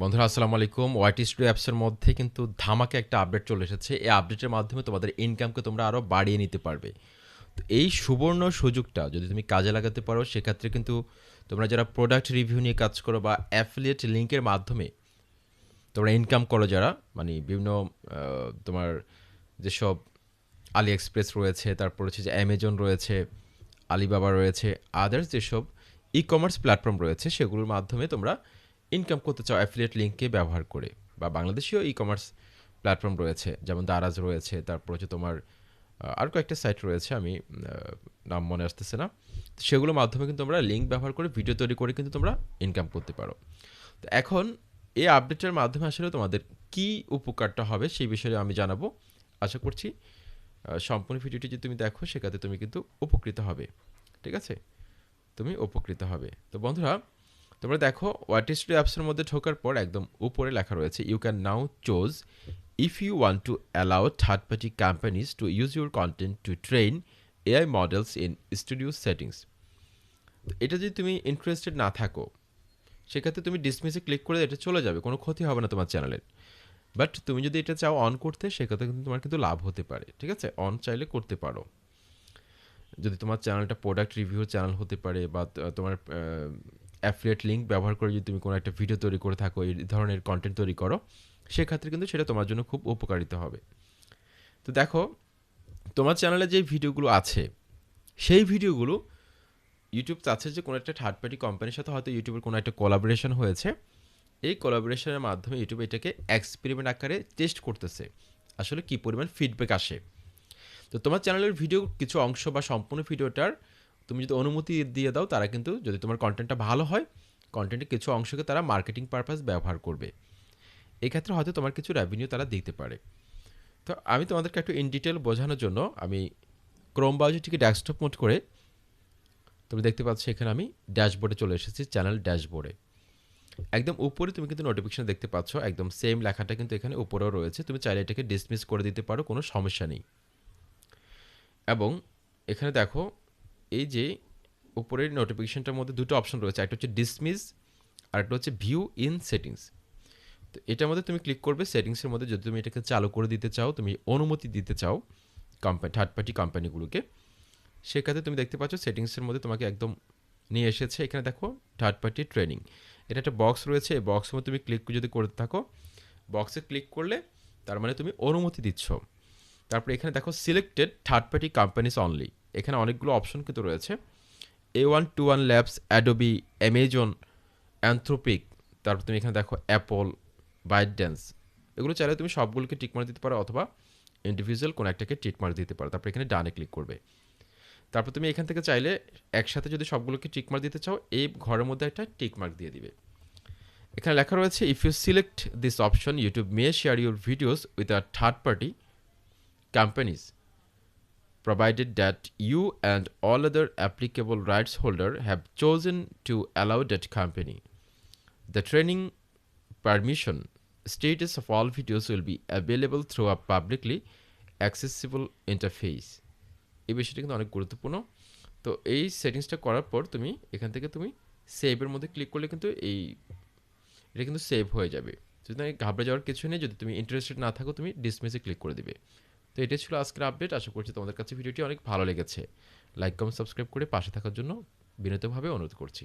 বন্ধুরা আসসালামু আলাইকুম। ওয়াইটি স্টুডিও অ্যাপসের মধ্যে কিন্তু ধামাকে একটা আপডেট চলে এসেছে। এই আপডেটের মাধ্যমে তোমাদের ইনকামকে তোমরা আরও বাড়িয়ে নিতে পারবে। তো এই সুবর্ণ সুযোগটা যদি তুমি কাজে লাগাতে পারো, সেক্ষেত্রে কিন্তু তোমরা যারা প্রোডাক্ট রিভিউ নিয়ে কাজ করো বা অ্যাফিলিয়েট লিঙ্কের মাধ্যমে তোমরা ইনকাম করো যারা মানে বিভিন্ন তোমার যেসব আলি এক্সপ্রেস রয়েছে, তারপর হচ্ছে যে অ্যামাজন রয়েছে আলিবাবা রয়েছে আদার্স যেসব ই কমার্স প্ল্যাটফর্ম রয়েছে, সেগুলোর মাধ্যমে তোমরা ইনকাম করতে চাও অ্যাফিলিয়েট লিঙ্ককে ব্যবহার করে বা বাংলাদেশীয় ই কমার্স প্ল্যাটফর্ম রয়েছে, যেমন দারাজ রয়েছে, তারপর হচ্ছে তোমার আর কয়েকটা সাইট রয়েছে, আমি নাম মনে আসতেছে না। তো সেগুলোর মাধ্যমে কিন্তু তোমরা লিঙ্ক ব্যবহার করে ভিডিও তৈরি করে কিন্তু তোমরা ইনকাম করতে পারো। তো এখন এই আপডেটের মাধ্যমে আসলে তোমাদের কি উপকারটা হবে সেই বিষয়ে আমি জানাব। আশা করছি সম্পূর্ণ ভিডিওটি যদি তুমি দেখো সেক্ষেত্রে তুমি কিন্তু উপকৃত হবে। ঠিক আছে? তুমি উপকৃত হবে। তো বন্ধুরা তোমরা দেখো ওয়াট স্টুডিও অ্যাপসের মধ্যে ঢোকার পর একদম উপরে লেখা রয়েছে you can now choose if you want to allow third party companies to use your content to train AI models in studio settings এটা যদি তুমি ইন্টারেস্টেড না থাকো, সেক্ষেত্রে তুমি ডিসমিসে ক্লিক করে এটা চলে যাবে, কোনো ক্ষতি হবে না তোমার চ্যানেলের বাট তুমি যদি এটা চাও অন করতে, সেক্ষেত্রে কিন্তু তোমার কিন্তু লাভ হতে পারে, ঠিক আছে? অন চাইলে করতে পারো। যদি তোমার চ্যানেলটা প্রোডাক্ট রিভিউ চ্যানেল হতে পারে বা তোমার অ্যাফিলিয়েট লিঙ্ক ব্যবহার করে যদি তুমি কোনো একটা ভিডিও তৈরি করে থাকো, এই ধরনের কন্টেন্ট তৈরি করো, সেক্ষেত্রে কিন্তু সেটা তোমার জন্য খুব উপকারিত হবে। তো দেখো, তোমার চ্যানেলে যে ভিডিওগুলো আছে, সেই ভিডিওগুলো ইউটিউব চাচ্ছে যে কোনো একটা থার্ড পার্টি কোম্পানির সাথে হয়তো ইউটিউবের কোনো একটা কোলাবোরেশন হয়েছে। এই কোলাবোরেশনের মাধ্যমে ইউটিউব এটাকে এক্সপেরিমেন্ট আকারে টেস্ট করতেছে, আসলে কী পরিমাণ ফিডব্যাক আসে। তো তোমার চ্যানেলের ভিডিও কিছু অংশ বা সম্পূর্ণ ভিডিওটার তুমি যদি অনুমতি দিয়ে দাও, তারা কিন্তু যদি তোমার কন্টেন্টটা ভালো হয় কন্টেন্টের কিছু অংশকে তারা মার্কেটিং পারপাস ব্যবহার করবে। এই ক্ষেত্রে হয়তো তোমার কিছু রেভিনিউ তারা দিতে পারে। তো আমি তোমাদেরকে একটু ইন ডিটেল বোঝানোর জন্য আমি ক্রোম ব্রাউজারটিকে ডেস্কটপ মোড করে তুমি দেখতে পাচ্ছ এখানে আমি ড্যাশবোর্ডে চলে এসেছি চ্যানেল ড্যাশবোর্ডে একদম উপরে তুমি কিন্তু নোটিফিকেশন দেখতে পাচ্ছ, একদম সেম লেখাটা কিন্তু এখানে উপরেও রয়েছে। তুমি চাইলে এটাকে ডিসমিস করে দিতে পারো, কোনো সমস্যা নেই। এবং এখানে দেখো এই যে উপরের নোটিফিকেশনটার মধ্যে দুটো অপশন রয়েছে। একটা হচ্ছে ডিসমিস আর একটা হচ্ছে ভিউ ইন সেটিংস তো এটার মধ্যে তুমি ক্লিক করবে সেটিংসের মধ্যে যদি তুমি এটাকে চালু করে দিতে চাও, তুমি অনুমতি দিতে চাও কোম্পানি থার্ড পার্টি কোম্পানিগুলোকে সেক্ষেত্রে তুমি দেখতে পাচ্ছ সেটিংসের মধ্যে তোমাকে একদম নিয়ে এসেছে। এখানে দেখো থার্ড পার্টি ট্রেনিং এটা একটা বক্স রয়েছে। এই বক্সের মধ্যে তুমি ক্লিক যদি করতে থাকো বক্সে ক্লিক করলে তার মানে তুমি অনুমতি দিচ্ছ। তারপরে এখানে দেখো selected third party companies only এখানে অনেকগুলো অপশন কিন্তু রয়েছে। A one two one labs Adobe Amazon Anthropic তারপর তুমি এখানে দেখো অ্যাপল বাইট ড্যান্স এগুলো চাইলে তুমি সবগুলোকে টিক মার দিতে পারো অথবা ইন্ডিভিজুয়াল কোনো একটাকে টিক মার দিতে পারো। তারপর এখানে ডানে ক্লিক করবে। তারপর তুমি এখান থেকে চাইলে একসাথে যদি সবগুলোকে টিক মার্ক দিতে চাও, এই ঘরের মধ্যে একটা টিক মার্ক দিয়ে দিবে। এখানে লেখা রয়েছে if you select this option YouTube may share your videos with a third party companies. Provided that you and all other applicable rights holder have chosen to allow that company the training permission status of all videos will be available through a publicly accessible interface এই বিষয়টা কিন্তু অনেক গুরুত্বপূর্ণ তো এই সেটিংসটা করার পর তুমি এখান থেকে তুমি সেভের মধ্যে ক্লিক করলে কিন্তু এই এটা কিন্তু সেভ হয়ে যাবে যদি ঘাবড়ে যাওয়ার কিছু নেই যদি তুমি ইন্টারেস্টেড না থাকো তুমি ডিসমিসে ক্লিক করে দিবে তো এটাই ছিল আজকের আপডেট আশা করছি তোমাদের কাছে ভিডিওটি অনেক ভালো লেগেছে। লাইক কম সাবস্ক্রাইব করে পাশে থাকার জন্য বিনীতভাবে অনুরোধ করছি।